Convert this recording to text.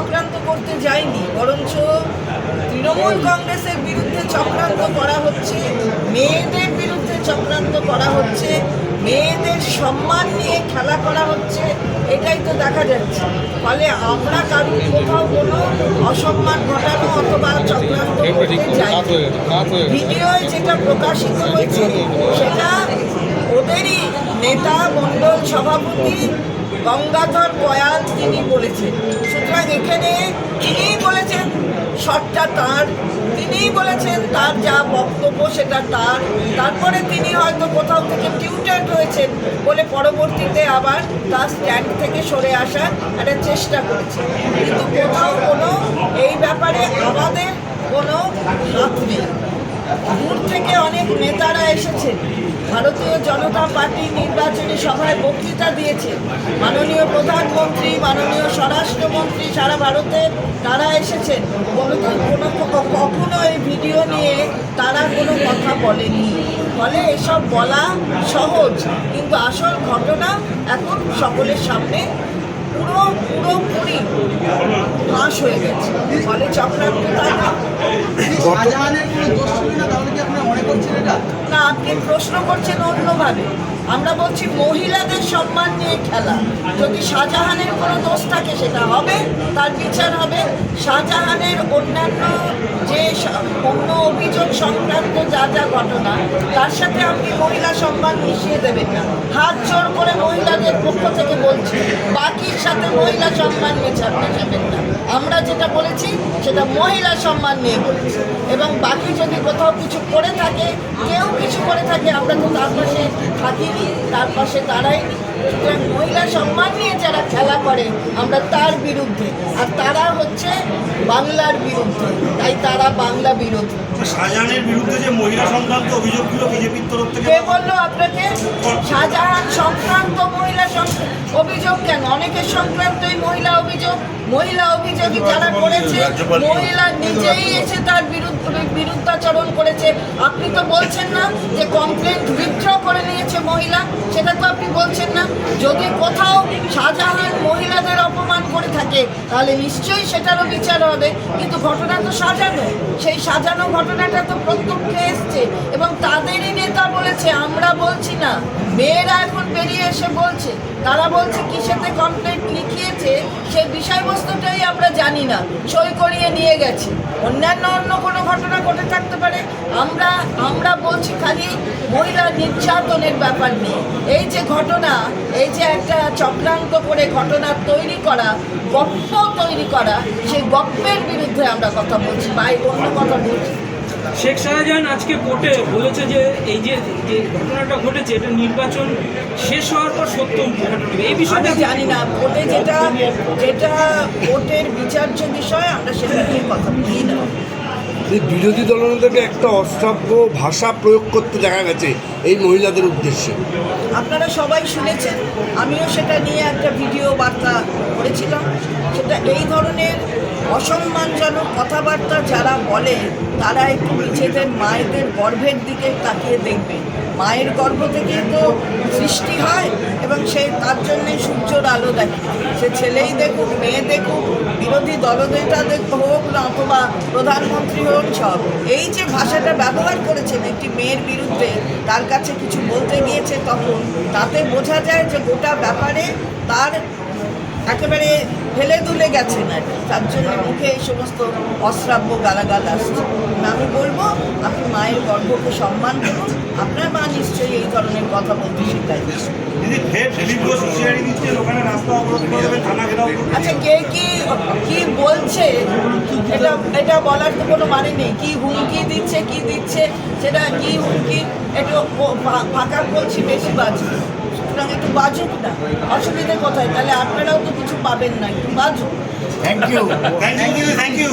চক্রান্ত করতে যায়নি বরঞ্চ তৃণমূল কংগ্রেসের বিরুদ্ধে চক্রান্ত করা হচ্ছে মেয়েদের বিরুদ্ধে চক্রান্ত করা হচ্ছে মেয়েদের সম্মান নিয়ে খেলা করা হচ্ছে এটাই তো দেখা যাচ্ছে। ফলে আমরা কারোর কোথাও কোনো অসম্মান ঘটানো অথবা চক্রান্ত করতে যাই ভিডিওয় যেটা প্রকাশিত হয়েছে সেটা ওদেরই নেতা মণ্ডল সভাপতি গঙ্গাধর কয়াল তিনি বলেছেন। সুতরাং এখানে তিনিই বলেছেন, শটটা তার। তিনিই বলেছেন তার যা বক্তব্য সেটা তার। তারপরে তিনি হয়তো কোথাও থেকে টিউটার হয়েছেন বলে পরবর্তীতে আবার তার স্ট্যান্ড থেকে সরে আসার একটা চেষ্টা করেছে কিন্তু কোথাও কোনো এই ব্যাপারে আমাদের কোনো হাত নেই। দূর থেকে অনেক নেতারা এসেছেন। ভারতীয় জনতা পার্টি নির্বাচনী সভায় বক্তৃতা দিয়েছে। মাননীয় প্রধানমন্ত্রী, মাননীয় স্বরাষ্ট্রমন্ত্রী সারা ভারতের তারা এসেছেন। কোনো কখনো এই ভিডিও নিয়ে তারা কোনো কথা বলেনি। ফলে এসব বলা সহজ, কিন্তু আসল ঘটনা এখন সকলের সামনে পুরো পুরোপুরি ফাঁস হয়ে গেছে। ফলে চক্রান্ত তারা শাহজাহানের কোনো দোষ ছিল না আপনি প্রশ্ন করছেন অন্যভাবে। আমরা বলছি মহিলাদের সম্মান নিয়ে খেলা। যদি শাহজাহানের কোনো দোষ থাকে, সেটা হবে, তার বিচার হবে। শাহজাহানের অন্যান্য যে অন্য অভিযোগ সংক্রান্ত যা যা ঘটনা, তার সাথে আপনি মহিলা সম্মান মিশিয়ে দেবেন না। হাত জোর করে মহিলাদের পক্ষ থেকে বলছি, বাকির সাথে মহিলা সম্মান মেশা- মেশাবেন না। আমরা যেটা বলেছি, সেটা মহিলা সম্মান নিয়ে বলেছি। এবং বাকি যদি কোথাও কিছু করে থাকে, কেউ কিছু করে থাকে, আমরা তো তার পাশে থাকিনি, তার পাশে দাঁড়াইনি। মহিলা সম্মান নিয়ে যারা খেলা করে, আমরা তার বিরুদ্ধে। আর তারা হচ্ছে বাংলার বিরুদ্ধে তাই তারা বাংলা বিরোধী। শাহজাহানের বিরুদ্ধে যে মহিলা সংক্রান্ত অভিযোগগুলো বিজেপির তরফ থেকে কে বলল আপনাকে? শাহজাহান সংক্রান্ত মহিলা অভিযোগ কেন? অনেকের সংক্রান্তই মহিলা অভিযোগ মহিলা অভিযোগ যারা করেছে মহিলা নিজেই এসে তার বিরুদ্ধে বিরুদ্ধাচরণ করেছে। আপনি তো বলছেন না যে কমপ্লেন উইথড্র করে নিয়েছে মহিলা সেটা তো আপনি বলছেন না। যদি কোথাও শাহজাহান থাকে, তাহলে নিশ্চয়ই সেটারও বিচার হবে। কিন্তু ঘটনা তো সাজানো, সেই সাজানো ঘটনাটা তো প্রত্যক্ষে এসছে এবং তাদেরই নেতা বলেছে, আমরা বলছি না। মেয়েরা এখন বেরিয়ে এসে বলছে, তারা বলছে কিসেতে কমপ্লেন্ট লিখিয়েছে, সেই বিষয়বস্তুটাই আমরা জানি না। সই করিয়ে নিয়ে গেছি। অন্যান্য অন্য কোনো ঘটনা ঘটে থাকতে পারে। আমরা আমরা বলছি মহিলা নির্যাতনের ব্যাপার নিয়ে। এই যে ঘটনা এই যে একটা চক্রান্ত করে ঘটনা তৈরি করা গপ্প তৈরি করা সেই গপ্পের বিরুদ্ধে আমরা কথা বলছি। বা অন্য কথা বলছি। শেখ শাহজাহান আজকে কোর্টে বলেছে যে এই যে যে ঘটনাটা ঘটেছে এটা নির্বাচন শেষ হওয়ার পর সত্য এই বিষয়টা জানি না। কোর্টে যেটা যেটা কোর্টের বিচার্য বিষয় আমরা সেটা নিয়ে কথা বলি এই বিরোধী দলনেতাকে একটা অশ্রাব্য ভাষা প্রয়োগ করতে দেখা গেছে এই মহিলাদের উদ্দেশ্যে। আপনারা সবাই শুনেছেন, আমিও সেটা নিয়ে একটা ভিডিও বার্তা করেছিলাম। সেটা এই ধরনের অসম্মানজনক কথাবার্তা যারা বলে, তারা একটু নিজেদের মায়েদের গর্ভের দিকে তাকিয়ে দেখবে। মায়ের গর্ভ থেকে তো সৃষ্টি হয় এবং সে তার জন্যে সূর্যর আলো দেখে। সে ছেলেই দেখুক, মেয়ে দেখুক, বিরোধী দলনেতা হোক না অথবা প্রধানমন্ত্রী হোক সব। এই যে ভাষাটা ব্যবহার করেছেন একটি মেয়ের বিরুদ্ধে, তার কাছে কিছু বলতে গিয়েছে তখন, তাতে বোঝা যায় যে গোটা ব্যাপারে তার একেবারে ফেলে দুলে গেছে না তার জন্য মুখে এই সমস্ত অশ্রাব্য গালাগাল আসছে। আমি বলব আপনি মায়ের গর্ভকে সম্মান করুন। আপনার মা নিশ্চয়ই এই ধরনের কথা বলতে করবে। আচ্ছা কে কি কি বলছে? এটা এটা বলার তো কোনো মানে নেই। কি হুমকি দিচ্ছে কি দিচ্ছে সেটা কি হুমকি? একটু ফাঁকা বলছি বেশি বাজবে সুতরাং একটু বাজুক না। অসুবিধে কোথায়? তাহলে আপনারাও তো কিছু পাবেন না। একটু বাজুক। Thank you thank you thank you